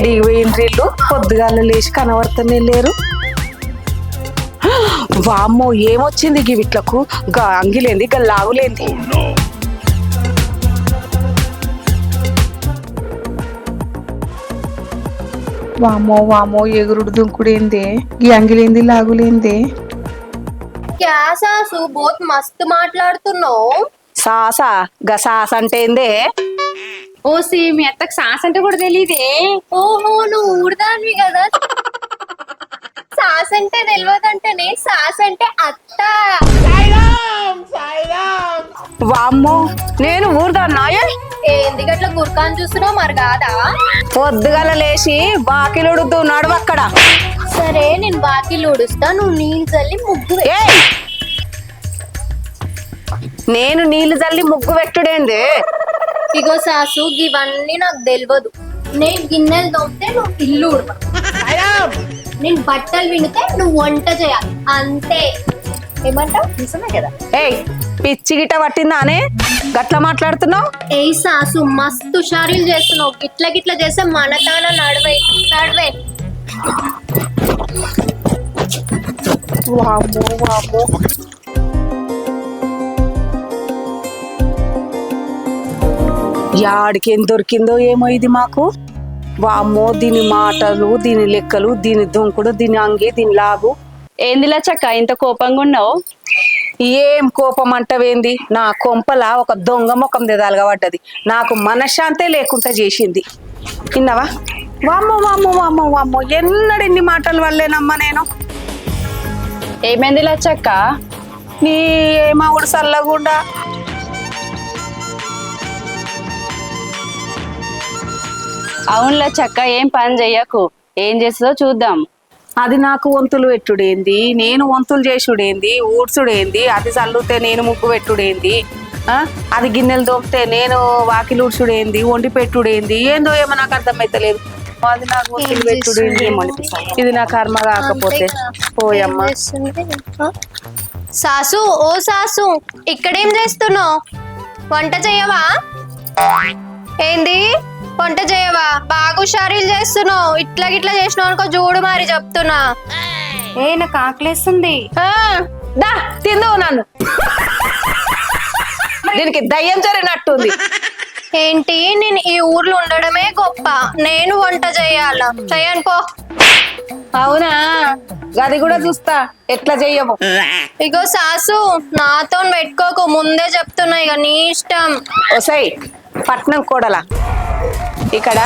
పోయిండ్రిల్లు పొద్దుగాల లేచి కనబడుతూనే లేరు. వామ్మో ఏమొచ్చింది గివిట్లకు గా అంగిలేంది గా లాగులేంది. వామో వామో ఎగురుడు దుంకుడేందే? ఈ అంగిలేంది లాగులేందే? సాసు బోత్ మస్తు మాట్లాడుతున్నావు? సాస గా సాస అంటే ఏందే ఓ సి మీ అత్తకు సాస్ అంటే కూడా తెలియదే ఓహో నువ్వు ఊడదానివి కదా. సాస్ అంటే తెలియదంటేనే సాస్ అంటే అత్త. వామ్మో నేను ఊరుదాన్నాయే ఏంది గట్ల గుర్కాన్ చూస్తున్నావు మరి కాదా? పొద్దుగాల లేచి బాకిలుడుతూ నడువక్కడ సరే నేను బాకీలు ఊడుస్తా నువ్వు నీళ్ళు చల్లి ముగ్గు. ఏయ్! నేను నీళ్ళు చల్లి ముగ్గు పెట్టుడేంది? ఇగో సాసు ఇవన్నీ నాకు తెలియదు నేను గిన్నెలు తోమితే నువ్వు ఇల్లు నేను బట్టలు వినితే నువ్వు వంట చేయాలి. అంతే. ఏమంటావు? నిజమే కదా. ఏయ్ పిచ్చి గిట్ట పట్టిందానే? గట్ల మాట్లాడుతున్నావు? ఏ సాసు మస్తు షారీలు చేస్తున్నావు. గిట్ల గిట్ల చేస్తే మన తాన నడవే నడవే. వామ్మో వామ్మో. యాడికేం దొరికిందో ఏమో ఇది మాకు. వామ్మో దీని మాటలు దీని లెక్కలు దీని దుంకుడు దీని అంగి దీని లాగు. ఏందిలా చక్క ఇంత కోపంగా ఉన్నావు? ఏం కోపం అంటవేంది? నా కొంపల ఒక దొంగ ముఖం దిదాలుగా పడ్డది నాకు మనశ్శాంతే లేకుండా చేసింది. విన్నావా? వామ్మో వామ్మో వామ్మో వామ్మో ఎన్నడిన్ని మాటలు వల్లేనమ్మా నేను. ఏమైందిలా చక్క? నీ ఏమావుడు సల్లగుండా? అవునులా చక్క ఏం పని చెయ్యకు. ఏం చేస్తుందో చూద్దాం. అది నాకు వంతులు పెట్టుడేంది నేను వంతులు చేసుడేంది ఊడ్చుడేంది అది చల్లుతే నేను ముగ్గు పెట్టుడేంది ఆ? అది గిన్నెలు దోపితే నేను వాకిలు ఊడ్చుడేంది వండి పెట్టుడేంది ఏందో ఏమో నాకు అర్థమైతలేదు. అది నాకు వంతులు పెట్టుడేంది ఇది నా కర్మ కాకపోతే. పోయమ్మ సాసు ఓ సాసు ఇక్కడేం చేస్తున్నావు? వంట చేయవా ఏంది? వంట చేయవా? బాగా హుషారీలు చేస్తున్నావు. ఇట్లా గిట్లా చేసినావు అనుకో చూడు మరి చెప్తున్నా. ఏ నాకు ఆకలేస్తుంది. ఆ, దా తిందో నన్ను. దీనికి దయ్యం జరిగినట్టుంది. ఏంటి? నేను ఈ ఊర్లో ఉండడమే గొప్ప. నేను వంట చేయాల? చేయను పో. అవునా? అది కూడా చూస్తా. ఎట్లా చెయ్యము? ఇగో సాసు నాతో పెట్టుకోకు. ముందే చెప్తున్నా ఇక నీ ఇష్టం. ఒసై పట్నం కోడల. ఇక్కడ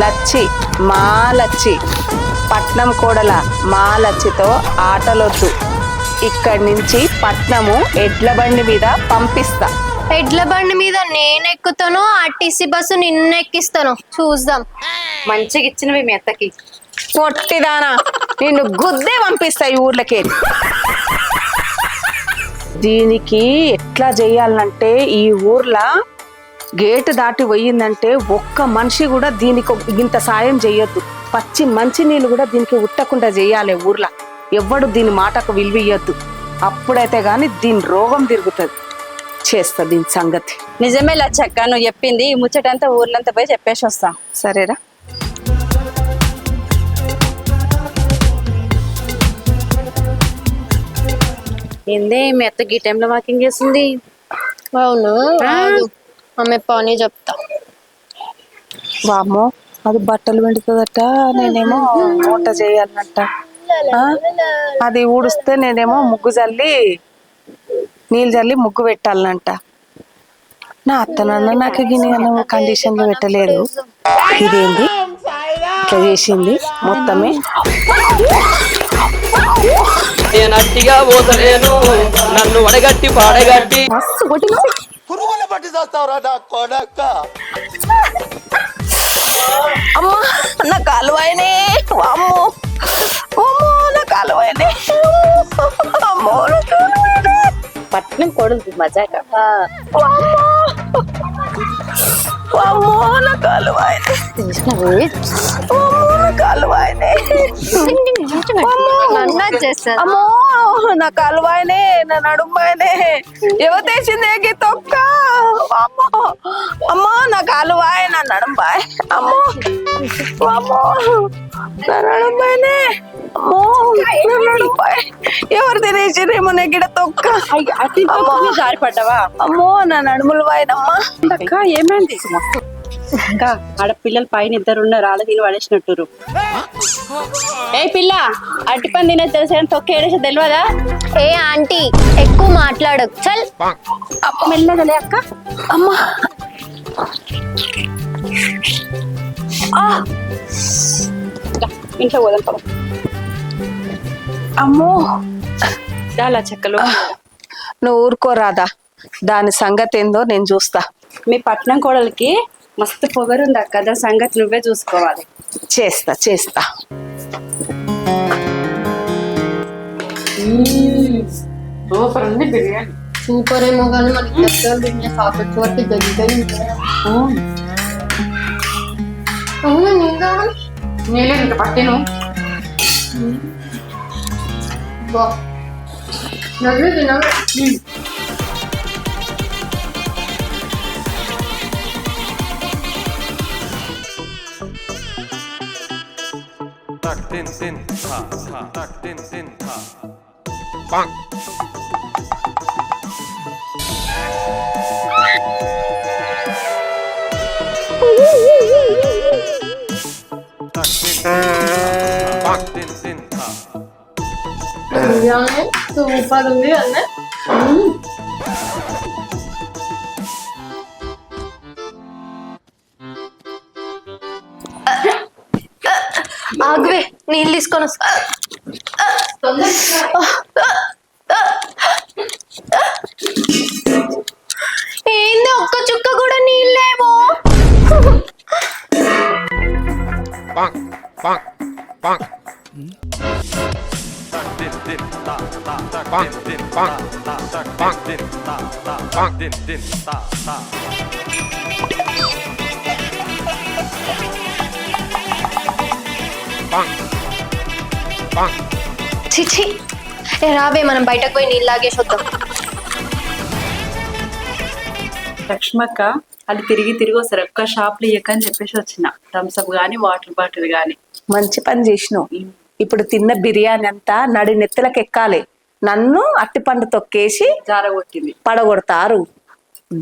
లచ్చి మా లచ్చి పట్నం కోడల మా లచ్చితో ఆటలొద్దు. ఇక్కడి నుంచి పట్నము ఎడ్ల బండి మీద పంపిస్తా. ఎడ్ల బండి మీద నేను ఎక్కుతాను ఆర్టీసీ బస్సు నిన్ను ఎక్కిస్తాను చూద్దాం. మంచిగా ఇచ్చినవి మీ అత్తకి. పొట్టిదానా నిన్ను గుద్దే పంపిస్తా ఈ ఊర్లకి. దీనికి ఎట్లా చేయాలంటే ఈ ఊర్లో గేటు దాటి పోయిందంటే ఒక్క మనిషి కూడా దీనికి ఇంత సాయం చేయొద్దు. పచ్చి మంచి నీళ్ళు కూడా దీనికి ఉట్టకుండా చేయాలి ఊర్లో. ఎవ్వడు దీని మాటకు విలువియ్యొద్దు. అప్పుడైతే గాని దీని రోగం తిరుగుతుంది. చేస్తా దీని సంగతి. నిజమే లచ్చక్క నువ్వు చెప్పింది. ఈ ముచ్చటంతా ఊర్లంతా పోయి చెప్పేసి వస్తా. సరేరా? ఏందే మీ అత్త ఈ టైంలో వాకింగ్ చేస్తుంది? అవును. ఆమె పని చెప్తా. వామ్మో అది బట్టలు వెండుతుందట నేనేమో వంట చేయాలన్నట్ట? అది ఊడిస్తే నేనేమో ముగ్గు చల్లి నీళ్ళు చల్లి ముగ్గు పెట్టాలనంట. నా అత్త నాన్న నాకు గిని కండిషన్లు పెట్టలేదు. ఇదేంది? ఇట్లా చేసింది మొత్తమే. నేను అట్టిగా పోతలేను. నన్ను వడగట్టి పాడగట్టి. మస్తు కొట్టిన పురుగులు పట్టి చేస్తావురా నా కొడక. అమ్మా నా కాలువైనే అమ్మో అమ్మో నా కాలువైనే అమ్మో పట్నం కొడుకు మజాక. అమ్మో నా కాలువైనే అమ్మో నా నన్ను చేస్తా అమ్మో నా కాలువైనే నా నడుమైనే ఎవతేసింది ఏగి తొక్క అమ్మో అమ్మో నా కాలువాయ్ నా నడుంబాయ్ అమ్మో అమ్మో అమ్మో నా నడుమైనే అమ్మో నా నడుమై. ఎవరు తినేసిరేమో నెగిడ తొక్క. అమ్మో. జారిపడ్డావా? అమ్మో నా నడుములు పోయినమ్మా అక్క ఏమైంది? అక్క ఆడపిల్లలు పైన ఇద్దరు ఉన్నారు ఆడ తిని పడేసినట్టురు ఏ పిల్ల అట్టి పని తినే తెలిసిన తొక్క ఏడేసి తెలియదా ఏ ఆంటీ ఎక్కువ మాట్లాడకు చల్. మెల్లగలే అక్క. అమ్మా. ఇంట్లో పద. అమ్మో. చాలా చెక్కలు. నువ్వు ఊరుకోరాదా దాని సంగతి ఏందో నేను చూస్తా. మీ పట్నం కోడలికి మస్తు పొగరుంది అక్క. దాని సంగతి నువ్వే చూసుకోవాలి. చేస్తా చేస్తా. సూపర్ ఏమో కానీ మనకి వరకు దగ్గర నీళ్ళు ఇంత పట్టిను. わ。なるでなる。うん。బిర్యానీ సూపర్ ఉంది అన్న ఆగువే నీళ్ళు తీసుకొని వస్తా. ఏంది ఒక్క చుక్క కూడా నీళ్ళేమో? Bang చిచి ఏ రాబే మనం బయటకు పోయి నీళ్ళు లాగేసి వద్దాం. లక్ష్మక్క అది తిరిగి తిరిగి వస్తారు ఒక్క షాప్లో ఇయ్యకని చెప్పేసి వచ్చిన. థమ్స్అప్ గానీ వాటర్ బాటిల్ గానీ. మంచి పని చేసినావు. ఇప్పుడు తిన్న బిర్యానీ అంతా నడి నెత్తలకు ఎక్కాలి. నన్ను అట్టిపండు తొక్కేసి జారగొట్టింది. పడగొడతారు.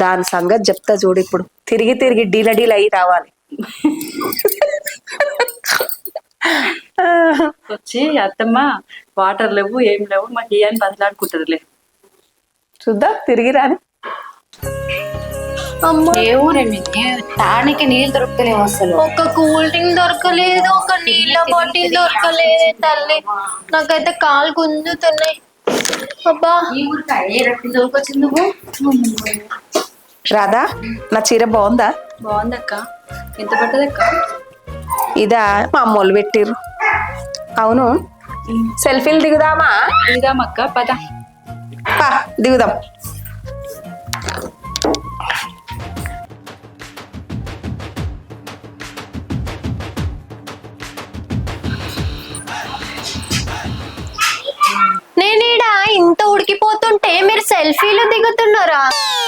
దాని సంగతి చెప్తా చూడు ఇప్పుడు. తిరిగి తిరిగి డీల డీల అయి రావాలి. వచ్చి అత్తమ్మ వాటర్ లేవు ఏం లేవు మాకు ఇయ్యని బదలాడుకుంటుందిలే చూద్దాం తిరిగి రాని. అమ్మో. ఏమోనేమి తానికి నీళ్ళు దొరుకుతలేవు అసలు. ఒక కూల్ డ్రింక్ దొరకలేదు ఒక నీళ్ళ బాటిల్ దొరకలేదు తల్లి. నాకైతే కాలు గుంజుతున్నాయి. అబ్బా. ఈ ఊరికి ఏ రక్తి దొరికొచ్చింది నువ్వు? రాదా నా చీర బాగుందా? బాగుందక్క. ఎంత పడ్డదక్క? ఇదా మా అమ్మోళ్ళు పెట్టిర్రు. అవును. సెల్ఫీలు దిగుదామా? ఇదామక్క పద. దిగుదాం. మీరు సెల్ఫీలు దిగుతున్నారా?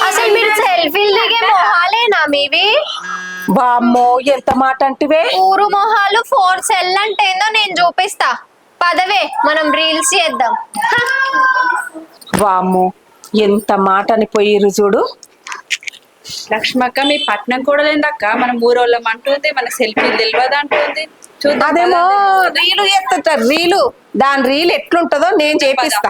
అసలు మీరు సెల్ఫీలు దిగే మొహాలేనా మీవి? బామ్మో ఎంత మాట అంటివే ఊరు మొహాలు ఫోర్ సెల్ అంటే ఏందో నేను చూపిస్తా. పదవే మనం రీల్స్ చేద్దాం. వామ్మో ఎంత మాట అని పోయిర్రు చూడు. లక్ష్మక్క మీ పట్నం కూడా లేదక్క. మనం ఊరోళ్ళం అంటుంది మన సెల్ఫీలు తెలియదు అంటుంది. అదేమో. రీలు ఎత్తుతారు రీలు. దాని రీల్ ఎట్లుంటదో నేను చేపిస్తా.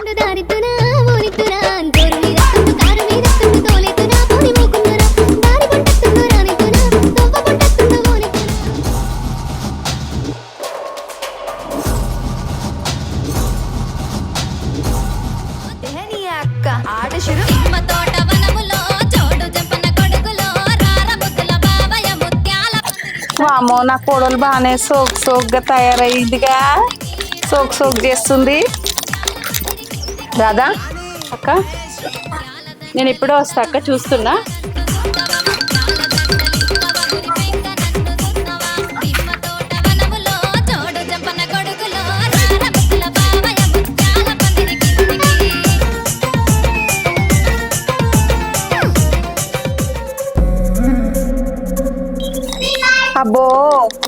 నా కోడలు బాగానే సోక్ సోక్గా తయారైందిగా. సోక్ సోక్ చేస్తుంది. రాదా అక్క నేను ఇప్పుడే వస్తా అక్క చూస్తున్నా.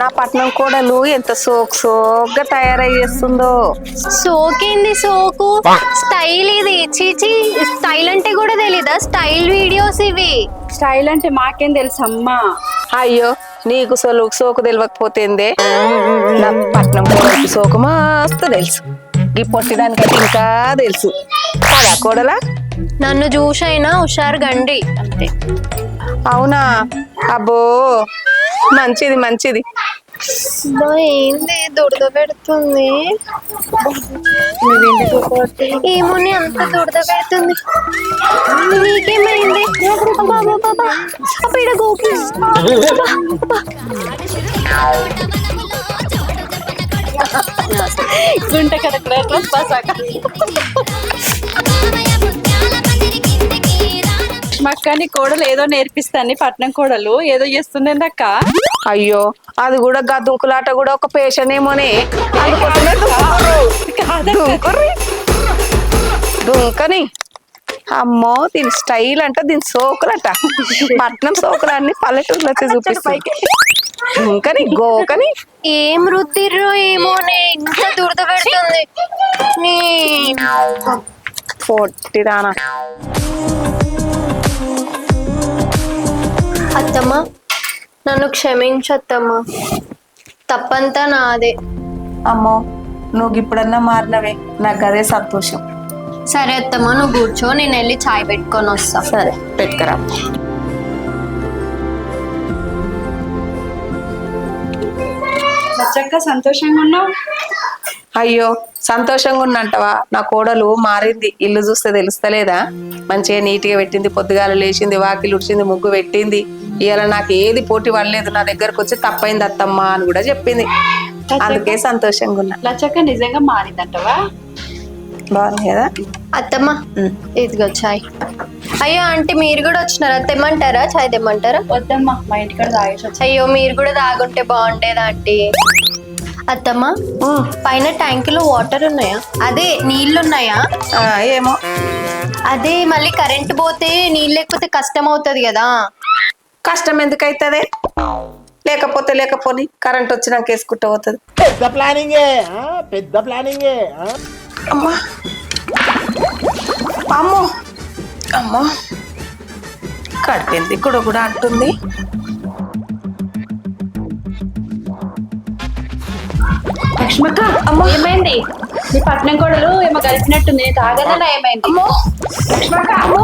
పట్నం కోడలు ఎంత సోక్ సోగ్గా తయారై చేస్తుందో సోకేంది సోకు? స్టైల్ ఇది. చీచి స్టైల్ అంటే కూడా తెలీదా? స్టైల్ వీడియోస్ ఇవి. స్టైల్ అంటే మాకేం తెలుసు అమ్మా అయ్యో నీకు సోలు సోకు తెలియకపోతేందే నా పట్నం కోడలికి సోకు మస్తు తెలుసు. ఈ పొట్టిదానికైతే ఇంకా తెలుసు. కదా కోడలా? నన్ను చూసైనా హుషారు గండి. అంతే. అవునా? అబ్బో. మంచిది మంచిది. ఏంది? దురద పెడుతుంది ఏమోని అంత దురద పెడుతుంది నీకేమైంది? అబ్బా, అబ్బా, మక్కని కోడలు ఏదో నేర్పిస్తాను పట్నం కోడలు. ఏదో చేస్తుంది అక్క? అయ్యో అది కూడా గద్దుకులాట కూడా ఒక అందుకోసమే దుంకుర్రు. దుంకుర్రి. దుంకని. అమ్మో దీని స్టైల్ అంట దీని సోకులట. పట్నం సోకులు అన్ని పల్లెటూరులో వచ్చి చూపిస్తాయి దుంకని గోకని. ఏం రుద్దిర్రో ఏమోనే ఇంత దురద పెడుతుంది. నీ. పొట్టిదానా. అత్తమ్మ. నన్ను క్షమించత్తమ్మ. తప్పంతా నాదే. అమ్మో నువ్వు ఇప్పుడన్నా మారినవే. నాకు అదే సంతోషం. సరే అత్తమ్మ నువ్వు కూర్చో నేను వెళ్ళి చాయ్ పెట్టుకొని వస్తా. సరే పెట్టుకురా. లచ్చక్క సంతోషంగా ఉన్నావు? అయ్యో సంతోషంగా ఉన్నంటవా? నా కోడలు మారింది. ఇల్లు చూస్తే తెలుస్తలేదా? మంచిగా నీట్గా పెట్టింది పొద్దుగాల లేచింది వాకిలు ఉడిచింది ముగ్గు పెట్టింది. ఇవాళ నాకు ఏది పోటీ పడలేదు నా దగ్గరకు వచ్చి తప్పైంది అత్తమ్మ అని కూడా చెప్పింది. అందుకే సంతోషంగా ఉన్నా. లచ్చక్క నిజంగా మారిందంటవా? బాగుంది కదా? అత్తమ్మ. ఇదిగో చాయ్. అయ్యో ఆంటీ మీరు కూడా వచ్చినారా? తెమ్మంటారా? చాయ్ తెమ్మంటారా? వద్దమ్మా మా ఇంటికాడ తాగేసి వచ్చా. అయ్యో మీరు కూడా తాగుంటే బాగుండేది ఆంటీ? అత్తమ్మ పైన ట్యాంకులో వాటర్ ఉన్నాయా? అదే నీళ్ళు ఉన్నాయా ఆ, ఏమో. అదే మళ్ళీ కరెంట్ పోతే నీళ్ళు లేకపోతే కష్టం అవుతుంది కదా. కష్టం ఎందుకైతుంది? లేకపోతే లేకపోని కరెంట్ వచ్చినాక వేసుకుంటూ పోతుంది. పెద్ద ప్లానింగే ఆ? పెద్ద ప్లానింగే? అమ్మా. అమ్మో. అమ్మో. కడిపింది కూడా కూడా అంటుంది. లక్ష్మక్క అమ్మ. ఏమైంది? నీ పట్నం కోడలు ఏమో కలిపినట్టుంది నేను తాగదన్నా ఏమైంది? అమ్మో లక్ష్మక్క అమ్మో.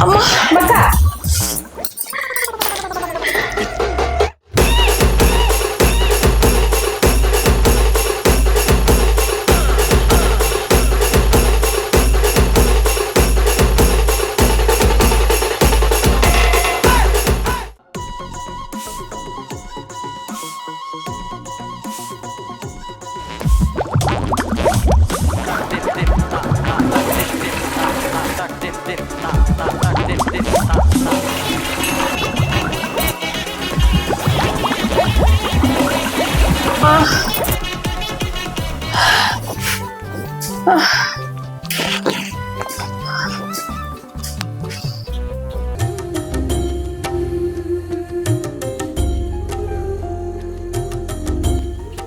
అమ్మో. లక్ష్మక్క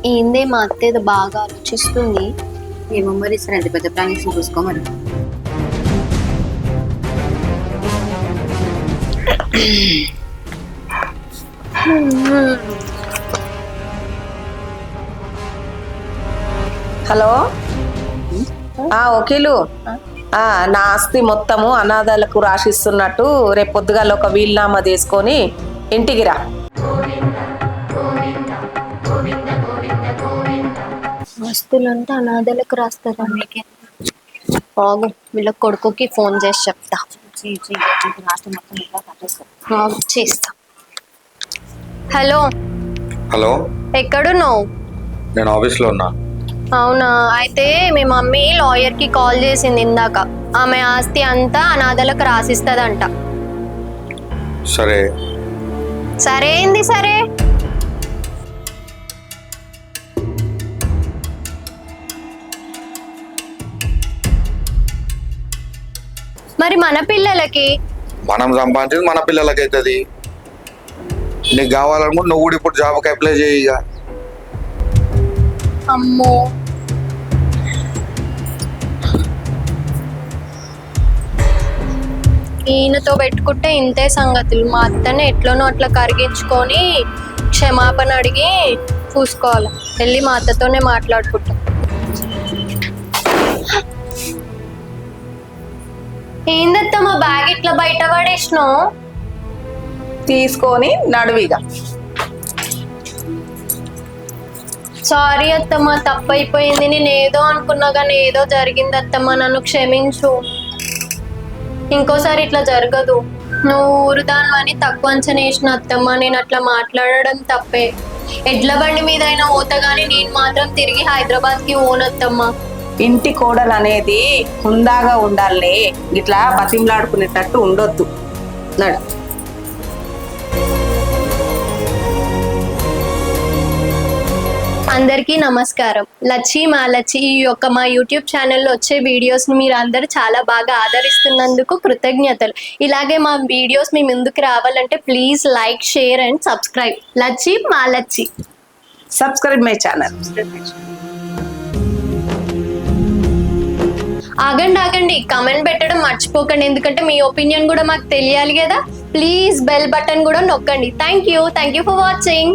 ఏందే మా అత్త ఏదో బాగా ఆలోచిస్తుంది? ఏమో మరి సరే అంత పెద్ద ప్లానింగ్స్ చూసుకో మరి హలో? ఆ వకీలు. ఆ నా ఆస్తి మొత్తము అనాథాలకు రాసిస్తున్నట్టు రేపు పొద్దుగాల ఒక వీలునామా తీసుకొని ఇంటికి రా. ఆస్తులంతా అనాథలకు రాస్తారా? ఆగు వీళ్ళ కొడుకుకి ఫోన్ చేసి చెప్తా. చేస్తా. హలో? హలో? ఎక్కడున్నావు? నేను ఆఫీస్లో ఉన్నా. అవునా? అయితే మీ మమ్మీ లాయర్కి కాల్ చేసింది ఇందాక. ఆమె ఆస్తి అంతా అనాథలకు రాసిస్తదంట. సరే. సరే ఏంది సరే? మరి మన పిల్లలకి? మనం సంపాదించేది మన పిల్లలకైతుంది. నీకు కావాలనుకుంటే నువ్వు కూడా ఇప్పుడు జాబ్కి అప్లై చేయి ఇక. అమ్మో. ఈయనతో పెట్టుకుంటే ఇంతే సంగతులు. మా అత్తని ఎట్లనో అట్లా కరిగించుకొని క్షమాపణ అడిగి చూసుకోవాలి. వెళ్ళి మా అత్తతోనే మాట్లాడుకుంటా. ఏందత్త మా బ్యాగ్ ఇట్లా బయట పడేసినావు? తీసుకొని నడువిగా. సారీ అత్తమ్మ తప్పైపోయింది. నేను ఏదో అనుకున్నా కానీ ఏదో జరిగింది అత్తమ్మ నన్ను క్షమించు. ఇంకోసారి ఇట్లా జరగదు. నువ్వు ఊరుదానివని తక్కువ అంచనా వేసిన అత్తమ్మ నేను అట్లా మాట్లాడడం తప్పే. ఎడ్ల బండి మీద అయినా పోతా కానీ నేను మాత్రం తిరిగి హైదరాబాద్కి ఓనత్తమ్మ ఇంటి కోడలు అనేది హుందాగా ఉండాలి. ఇట్లా బతిమలాడుకునేటట్టు ఉండొద్దు. నడు. అందరికీ నమస్కారం. లచ్చి మా లచ్చి ఈ యొక్క మా యూట్యూబ్ ఛానల్లో వచ్చే వీడియోస్ని మీరు అందరూ చాలా బాగా ఆదరిస్తున్నందుకు కృతజ్ఞతలు. ఇలాగే మా వీడియోస్ మీ ముందుకు రావాలంటే please like share and subscribe. Lachchi మా లచ్చి. Subscribe my channel. ఆగండి ఆగండి. కమెంట్ పెట్టడం మర్చిపోకండి. ఎందుకంటే మీ ఒపీనియన్ కూడా మాకు తెలియాలి కదా. ప్లీజ్ బెల్ బటన్ కూడా నొక్కండి. Thank you. Thank you for watching.